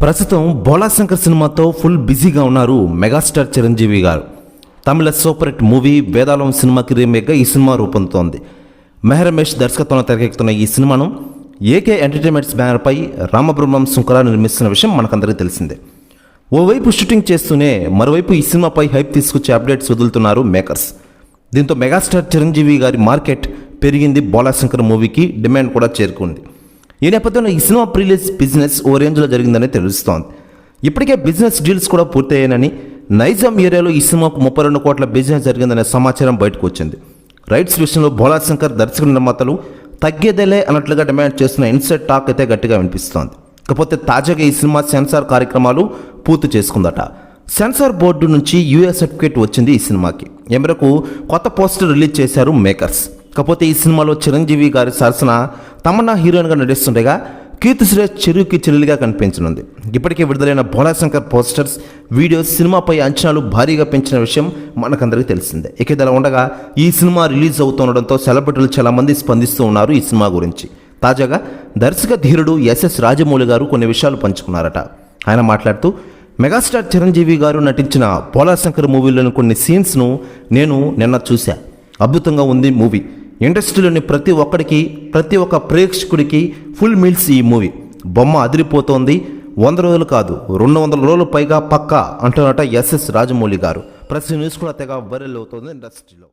ప్రస్తుతం బోళాశంకర్ సినిమాతో ఫుల్ బిజీగా ఉన్నారు మెగాస్టార్ చిరంజీవి గారు. Tamil super hit movie Vedalam సినిమాకి రీమేక్గా ఈ సినిమా రూపొందుతోంది. మెహరమేష్ దర్శకత్వంలో తెరకెక్కుతున్న ఈ సినిమాను ఏకే ఎంటర్టైన్మెంట్స్ బ్యానర్పై రామబ్రహ్మం శుంకర నిర్మిస్తున్న విషయం మనకందరికీ తెలిసిందే. ఓవైపు షూటింగ్ చేస్తూనే మరోవైపు ఈ సినిమాపై హైప్ తీసుకొచ్చే అప్డేట్స్ వదులుతున్నారు మేకర్స్. దీంతో మెగాస్టార్ చిరంజీవి గారి మార్కెట్ పెరిగింది బోళాశంకర్ మూవీకి డిమాండ్ కూడా చేరుకుంది. ఈ నేపథ్యంలో ఈ సినిమా ప్రీలీజ్ బిజినెస్ ఓ రేంజ్లో జరిగిందని తెలుస్తోంది. ఇప్పటికే బిజినెస్ డీల్స్ కూడా పూర్తయ్యాయని నైజాం ఏరియాలో ఈ సినిమాకు ముప్పై రెండు కోట్ల బిజినెస్ జరిగిందనే సమాచారం బయటకు వచ్చింది. రైట్స్ విషయంలో భోళాశంకర్ దర్శకుడు నిర్మాతలు తగ్గేదేలే అన్నట్లుగా డిమాండ్ చేస్తున్న ఇన్సైడ్ టాక్ అయితే గట్టిగా వినిపిస్తోంది. కాకపోతే తాజాగా ఈ సినిమా సెన్సార్ కార్యక్రమాలు పూర్తి చేసుకుందట. సెన్సార్ బోర్డు నుంచి యూఏ సర్టిఫికేట్ వచ్చింది ఈ సినిమాకి. ఈ మేరకు కొత్త పోస్టర్ రిలీజ్ చేశారు మేకర్స్. కాకపోతే ఈ సినిమాలో చిరంజీవి గారి సరసన తమన్నా హీరోయిన్గా నటిస్తుండగా కీర్తి సురేష్ చెరువుకి చెల్లెలిగా కనిపించనుంది. ఇప్పటికే విడుదలైన భోలాశంకర్ పోస్టర్స్ వీడియోస్ సినిమాపై అంచనాలు భారీగా పెంచిన విషయం మనకందరికీ తెలిసిందే. ఇక ఇదిలా ఉండగా ఈ సినిమా రిలీజ్ అవుతుండడంతో సెలబ్రిటీలు చాలామంది స్పందిస్తూ ఉన్నారు ఈ సినిమా గురించి. తాజాగా దర్శక ధీరుడు ఎస్ఎస్ రాజమౌళి గారు కొన్ని విషయాలు పంచుకున్నారట. ఆయన మాట్లాడుతూ మెగాస్టార్ చిరంజీవి గారు నటించిన పోలాశంకర్ మూవీలోని కొన్ని సీన్స్ను నేను నిన్న చూశా. అద్భుతంగా ఉంది మూవీ. ఇండస్ట్రీలోని ప్రతి ఒక్కడికి ప్రతి ఒక్క ప్రేక్షకుడికి ఫుల్ మీల్స్ ఈ మూవీ బొమ్మ అదిరిపోతోంది. వంద రోజులు కాదు రెండు వందల రోజులు పైగా పక్కా అంటున్నట ఎస్ఎస్ రాజమౌళి గారు. ప్రతి న్యూస్ కూడా తెగ వైరల్ అవుతోంది ఇండస్ట్రీలో.